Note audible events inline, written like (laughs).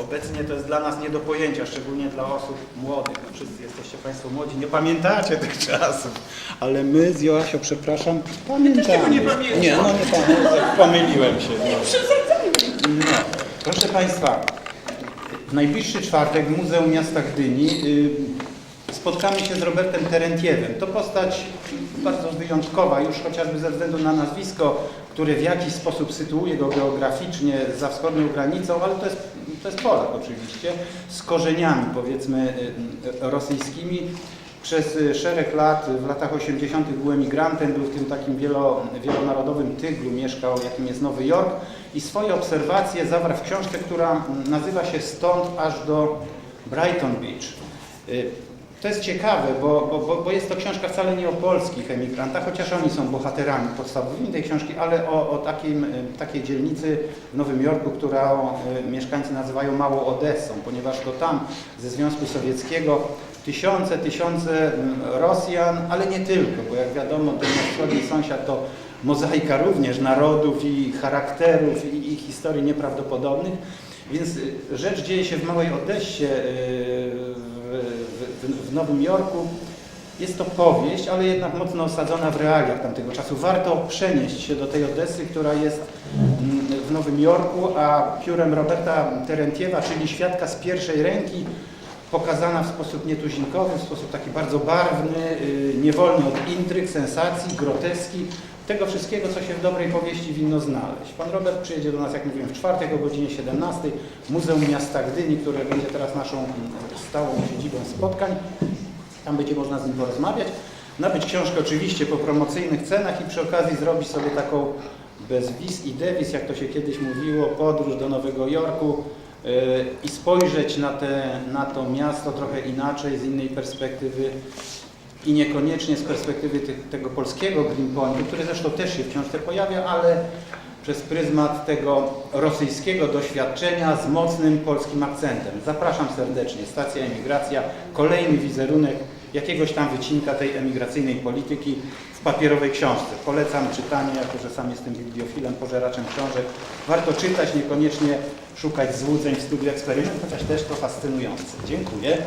obecnie to jest dla nas nie do pojęcia, szczególnie dla osób młodych. No, wszyscy jesteście Państwo młodzi, nie pamiętacie tych (laughs) czasów, ale my z Joasią, przepraszam, pamiętamy. tego nie pamiętam. Nie, no nie pamiętam, pomyliłem się. No. No, proszę Państwa, w najbliższy czwartek w Muzeum Miasta Gdyni y, spotkamy się z Robertem Terentiewem. To postać bardzo wyjątkowa, już chociażby ze względu na nazwisko, które w jakiś sposób sytuuje go geograficznie za wschodnią granicą, ale to jest, to jest Polak oczywiście, z korzeniami powiedzmy y, y, rosyjskimi. Przez y, szereg lat, w latach 80. był emigrantem, był w tym takim wielo, wielonarodowym tyglu, mieszkał jakim jest Nowy Jork i swoje obserwacje zawarł w książce, która mm, nazywa się Stąd aż do Brighton Beach. To jest ciekawe, bo, bo, bo, jest to książka wcale nie o polskich emigrantach, chociaż oni są bohaterami podstawowymi tej książki, ale o, o takim, y, takiej dzielnicy w Nowym Jorku, którą y, mieszkańcy nazywają Małą Odessą, ponieważ to tam ze Związku Sowieckiego tysiące, tysiące mm, Rosjan, ale nie tylko, bo jak wiadomo ten wschodni sąsiad to mozaika również narodów i charakterów i, i historii nieprawdopodobnych. Więc y, rzecz dzieje się w Małej Odessie, w, w, Nowym Jorku. Jest to powieść, ale jednak mocno osadzona w realiach tamtego czasu. Warto przenieść się do tej Odessy, która jest mm, w Nowym Jorku, a piórem Roberta Terentiewa, czyli świadka z pierwszej ręki, pokazana w sposób nietuzinkowy, w sposób taki bardzo barwny, yy, niewolny od intryg, sensacji, groteski, tego wszystkiego, co się w dobrej powieści winno znaleźć. Pan Robert przyjedzie do nas, jak mówiłem, w czwartek o godzinie 17 w Muzeum Miasta Gdyni, które będzie teraz naszą mm, stałą siedzibą spotkań. Tam będzie można z nim porozmawiać. Nabyć książkę oczywiście po promocyjnych cenach i przy okazji zrobić sobie taką bez wiz i dewiz, jak to się kiedyś mówiło, podróż do Nowego Jorku yy, i spojrzeć na, te, na to miasto trochę inaczej, z innej perspektywy i niekoniecznie z perspektywy tych, tego polskiego Greenpointu, który zresztą też się w książce pojawia, ale przez pryzmat tego rosyjskiego doświadczenia z mocnym polskim akcentem. Zapraszam serdecznie. Stacja Emigracja, kolejny wizerunek jakiegoś tam wycinka tej emigracyjnej polityki w papierowej książce. Polecam czytanie, jako że sam jestem bibliofilem, pożeraczem książek. Warto czytać, niekoniecznie szukać złudzeń w studiu eksperyment, chociaż też to fascynujące. Dziękuję.